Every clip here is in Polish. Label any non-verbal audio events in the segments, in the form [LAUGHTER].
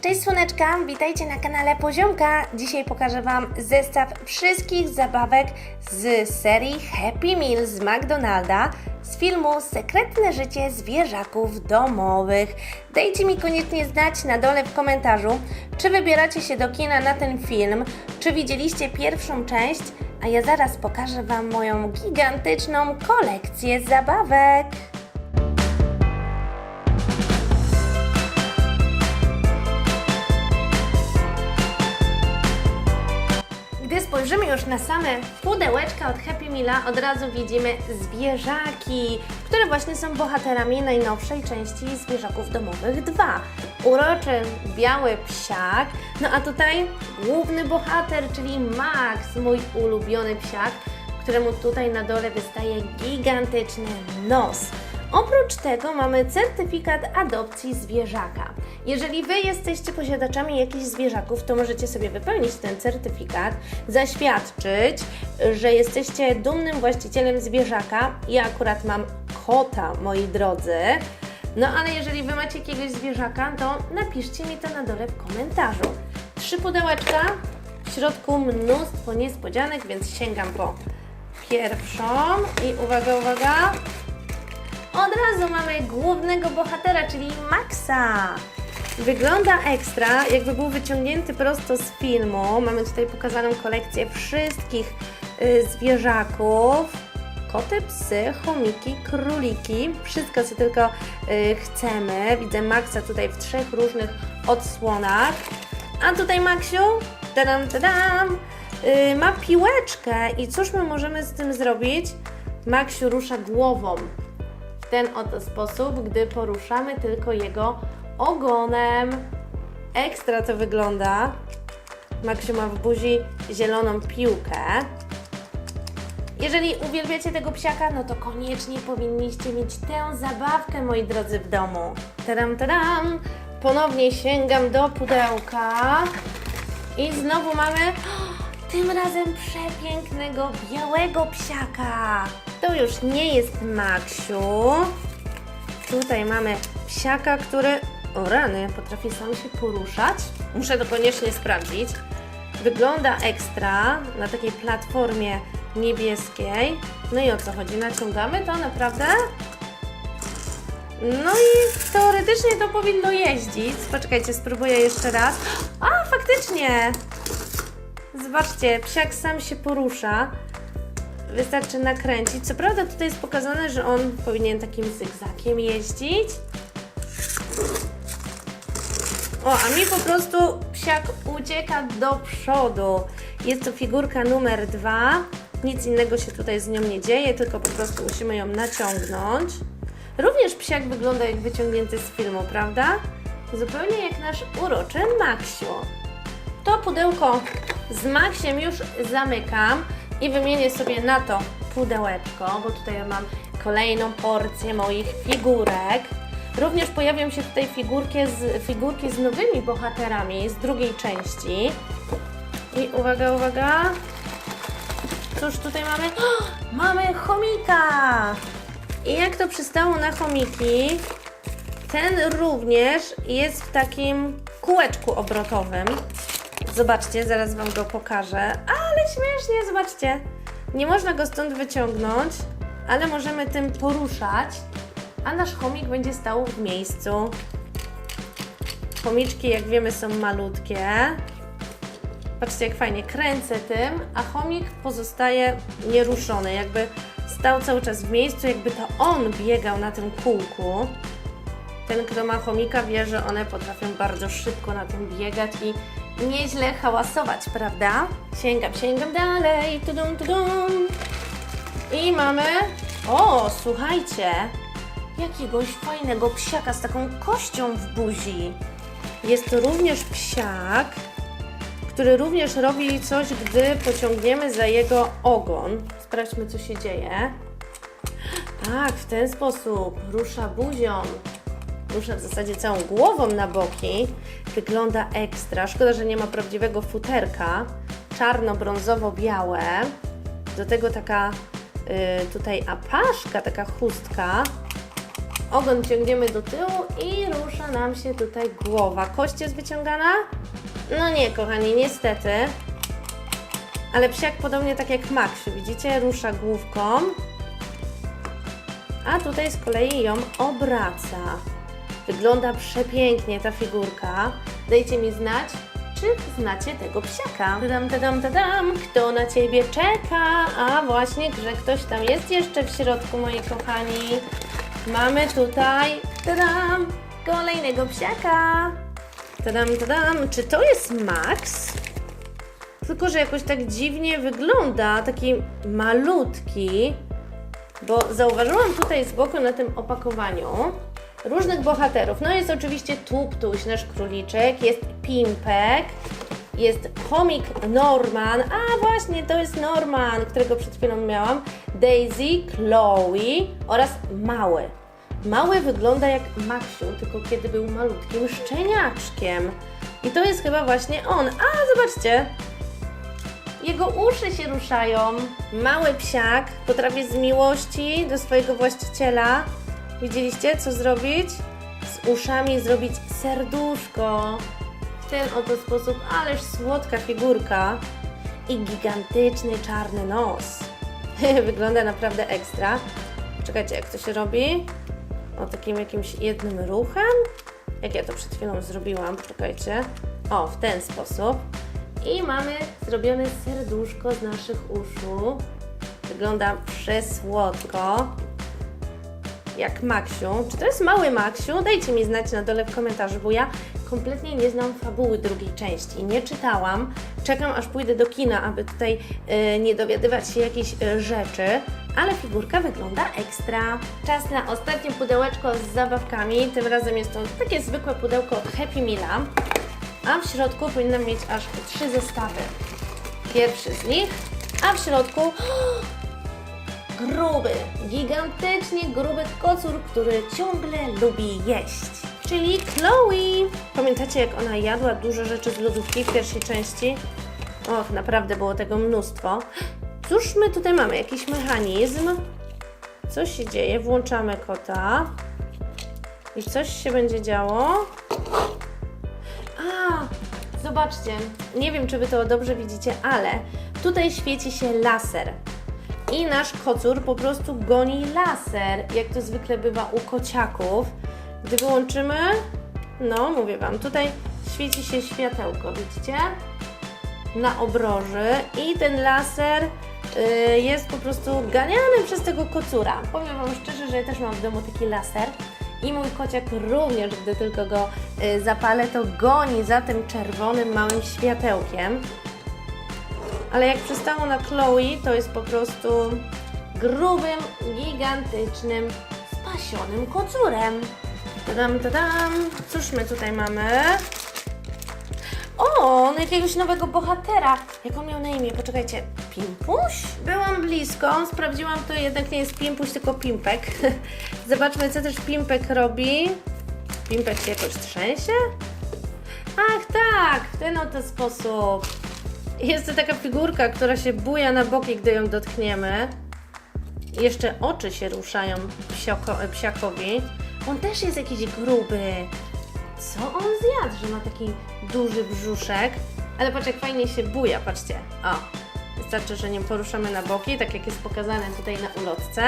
Cześć słoneczka, witajcie na kanale Poziomka. Dzisiaj pokażę Wam zestaw wszystkich zabawek z serii Happy Meal z McDonalda z filmu Sekretne życie zwierzaków domowych. Dajcie mi koniecznie znać na dole w komentarzu, czy wybieracie się do kina na ten film, czy widzieliście pierwszą część, a ja zaraz pokażę Wam moją gigantyczną kolekcję zabawek. Spojrzymy już na same pudełeczka od Happy Meala, od razu widzimy zwierzaki, które właśnie są bohaterami najnowszej części Zwierzaków Domowych 2. Uroczy biały psiak, no a tutaj główny bohater, czyli Max, mój ulubiony psiak, któremu tutaj na dole wystaje gigantyczny nos. Oprócz tego mamy certyfikat adopcji zwierzaka. Jeżeli Wy jesteście posiadaczami jakichś zwierzaków, to możecie sobie wypełnić ten certyfikat, zaświadczyć, że jesteście dumnym właścicielem zwierzaka. Ja akurat mam kota, moi drodzy. No ale jeżeli Wy macie jakiegoś zwierzaka, to napiszcie mi to na dole w komentarzu. Trzy pudełeczka, w środku mnóstwo niespodzianek, więc sięgam po pierwszą i uwaga, uwaga, od razu mamy głównego bohatera, czyli Maxa. Wygląda ekstra, jakby był wyciągnięty prosto z filmu. Mamy tutaj pokazaną kolekcję wszystkich y, zwierzaków. Koty, psy, chomiki, króliki, wszystko co tylko y, chcemy. Widzę Maxa tutaj w trzech różnych odsłonach. A tutaj Maksiu, tadam, tadam, y, ma piłeczkę i cóż my możemy z tym zrobić? Maksiu rusza głową w ten oto sposób, gdy poruszamy tylko jego ogonem. Ekstra to wygląda. Maksiu ma w buzi zieloną piłkę. Jeżeli uwielbiacie tego psiaka, no to koniecznie powinniście mieć tę zabawkę, moi drodzy, w domu. Tadam, tadam! Ponownie sięgam do pudełka i znowu mamy [GASPS] tym razem przepięknego białego psiaka. To już nie jest Maksiu. Tutaj mamy psiaka, który, o rany, potrafi sam się poruszać. Muszę to koniecznie sprawdzić. Wygląda ekstra na takiej platformie niebieskiej. No i o co chodzi? Naciągamy to naprawdę? No i teoretycznie to powinno jeździć. Poczekajcie, spróbuję jeszcze raz. A, faktycznie! Zobaczcie, psiak sam się porusza. Wystarczy nakręcić. Co prawda tutaj jest pokazane, że on powinien takim zygzakiem jeździć. O, a mi po prostu psiak ucieka do przodu. Jest to figurka numer dwa. Nic innego się tutaj z nią nie dzieje, tylko po prostu musimy ją naciągnąć. Również psiak wygląda jak wyciągnięty z filmu, prawda? Zupełnie jak nasz uroczy Maksiu. To pudełko z Maxiem już zamykam i wymienię sobie na to pudełeczko, bo tutaj mam kolejną porcję moich figurek. Również pojawią się tutaj figurki z, figurki z nowymi bohaterami z drugiej części. I uwaga, uwaga. Cóż tutaj mamy? O, mamy chomika! I jak to przystało na chomiki, ten również jest w takim kółeczku obrotowym. Zobaczcie, zaraz Wam go pokażę. Ale śmiesznie, zobaczcie. Nie można go stąd wyciągnąć, ale możemy tym poruszać, a nasz chomik będzie stał w miejscu. Chomiczki, jak wiemy, są malutkie. Patrzcie, jak fajnie kręcę tym, a chomik pozostaje nieruszony, jakby stał cały czas w miejscu, jakby to on biegał na tym kółku. Ten, kto ma chomika, wie, że one potrafią bardzo szybko na tym biegać i nieźle hałasować, prawda? Sięgam, sięgam dalej, tudum, tudum. I mamy, o, słuchajcie, jakiegoś fajnego psiaka z taką kością w buzi. Jest to również psiak, który również robi coś, gdy pociągniemy za jego ogon. Sprawdźmy, co się dzieje. Tak, w ten sposób rusza buzią. Rusza w zasadzie całą głową na boki. Wygląda ekstra. Szkoda, że nie ma prawdziwego futerka. Czarno-brązowo-białe. Do tego taka y, tutaj apaszka, taka chustka. Ogon ciągniemy do tyłu i rusza nam się tutaj głowa. Kość jest wyciągana? No nie, kochani, niestety. Ale psiak podobnie tak jak Maksiu, widzicie? Rusza główką. A tutaj z kolei ją obraca. Wygląda przepięknie ta figurka. Dajcie mi znać, czy znacie tego psiaka. Tadam, tadam, tadam, kto na Ciebie czeka? A właśnie, że ktoś tam jest jeszcze w środku, moi kochani. Mamy tutaj, tadam, kolejnego psiaka. Tadam, tadam, czy to jest Max? Tylko, że jakoś tak dziwnie wygląda, taki malutki, bo zauważyłam tutaj z boku na tym opakowaniu różnych bohaterów. No jest oczywiście Tuptuś, nasz króliczek, jest Pimpek, jest chomik Norman, a właśnie to jest Norman, którego przed chwilą miałam, Daisy, Chloe oraz Mały. Mały wygląda jak Maksiu, tylko kiedy był malutkim szczeniaczkiem. I to jest chyba właśnie on. A, zobaczcie, jego uszy się ruszają. Mały psiak potrafi z miłości do swojego właściciela. Widzieliście, co zrobić? Z uszami zrobić serduszko. W ten oto sposób, ależ słodka figurka. I gigantyczny czarny nos. [LAUGHS] Wygląda naprawdę ekstra. Czekajcie, jak to się robi? O, takim jakimś jednym ruchem? Jak ja to przed chwilą zrobiłam, poczekajcie. O, w ten sposób. I mamy zrobione serduszko z naszych uszu. Wygląda przesłodko. Jak Maksiu. Czy to jest mały Maksiu? Dajcie mi znać na dole w komentarzu, bo ja kompletnie nie znam fabuły drugiej części. Nie czytałam. Czekam aż pójdę do kina, aby tutaj e, nie dowiadywać się jakichś e, rzeczy. Ale figurka wygląda ekstra. Czas na ostatnie pudełeczko z zabawkami. Tym razem jest to takie zwykłe pudełko Happy Meala a w środku powinnam mieć aż trzy zestawy. Pierwszy z nich, a w środku gruby, gigantycznie gruby kocur, który ciągle lubi jeść. Czyli Chloe. Pamiętacie, jak ona jadła dużo rzeczy z lodówki w pierwszej części? Och, naprawdę było tego mnóstwo. Cóż my tutaj mamy? Jakiś mechanizm. Co się dzieje? Włączamy kota. I coś się będzie działo. A, zobaczcie, nie wiem, czy Wy to dobrze widzicie, ale tutaj świeci się laser. I nasz kocur po prostu goni laser, jak to zwykle bywa u kociaków. Gdy wyłączymy, no mówię Wam, tutaj świeci się światełko, widzicie? Na obroży i ten laser y, jest po prostu ganiany przez tego kocura. Powiem Wam szczerze, że ja też mam w domu taki laser. I mój kociak również, gdy tylko go y, zapalę, to goni za tym czerwonym małym światełkiem. Ale jak przystało na Chloe, to jest po prostu grubym, gigantycznym, spasionym kocurem. Tadam, tadam. Cóż my tutaj mamy? O, no jakiegoś nowego bohatera. Jak on miał na imię? Poczekajcie. Pimpuś? Byłam blisko, sprawdziłam to, jednak nie jest Pimpuś, tylko Pimpek. [LAUGHS] Zobaczmy, co też Pimpek robi. Pimpek się jakoś trzęsie? Ach tak, w ten oto sposób. Jest to taka figurka, która się buja na boki, gdy ją dotkniemy. Jeszcze oczy się ruszają psioko, psiakowi. On też jest jakiś gruby. Co on zjadł, że ma taki duży brzuszek? Ale patrz, jak fajnie się buja, patrzcie. O, wystarczy, że nim poruszamy na boki, tak jak jest pokazane tutaj na ulotce.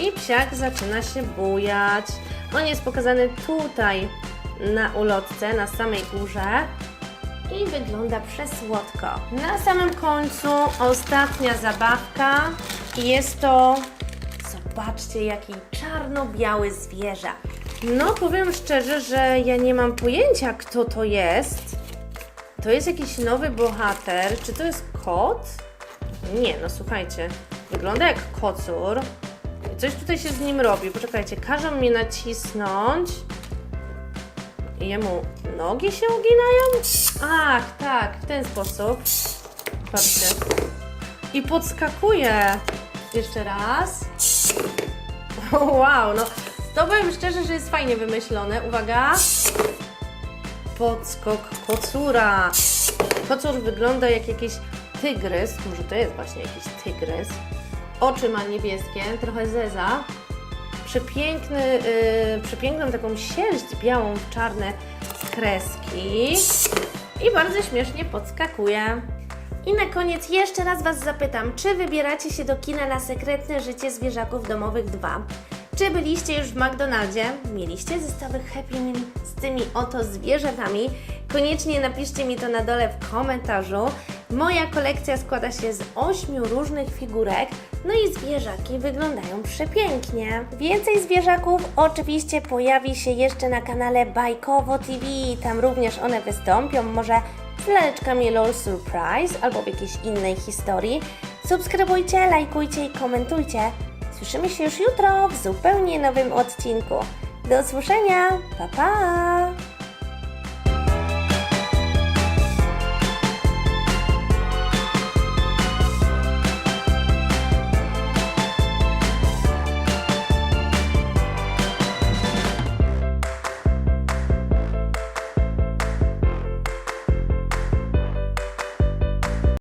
I psiak zaczyna się bujać. On jest pokazany tutaj na ulotce, na samej górze. I wygląda przesłodko. Na samym końcu ostatnia zabawka. Jest to Zobaczcie, jaki czarno-biały zwierzak. No, powiem szczerze, że ja nie mam pojęcia, kto to jest. To jest jakiś nowy bohater. Czy to jest kot? Nie, no słuchajcie. Wygląda jak kocur. Coś tutaj się z nim robi. Poczekajcie, każą mnie nacisnąć. Jemu nogi się uginają? Ach, tak, w ten sposób. Patrzcie. I podskakuje. Jeszcze raz. Wow, no to powiem szczerze, że jest fajnie wymyślone. Uwaga. Podskok kocura. Kocur wygląda jak jakiś tygrys. Może to jest właśnie jakiś tygrys. Oczy ma niebieskie, trochę zeza. Przepiękny, yy, przepiękną taką sierść białą w czarne kreski i bardzo śmiesznie podskakuje. I na koniec jeszcze raz Was zapytam, czy wybieracie się do kina na sekretne życie zwierzaków domowych 2? Czy byliście już w McDonaldzie? Mieliście zestawy Happy Meal z tymi oto zwierzętami? Koniecznie napiszcie mi to na dole w komentarzu. Moja kolekcja składa się z ośmiu różnych figurek, no i zwierzaki wyglądają przepięknie. Więcej zwierzaków oczywiście pojawi się jeszcze na kanale Bajkowo TV, tam również one wystąpią, może z laleczkami LOL Surprise albo w jakiejś innej historii. Subskrybujcie, lajkujcie i komentujcie. Słyszymy się już jutro w zupełnie nowym odcinku. Do usłyszenia, pa pa!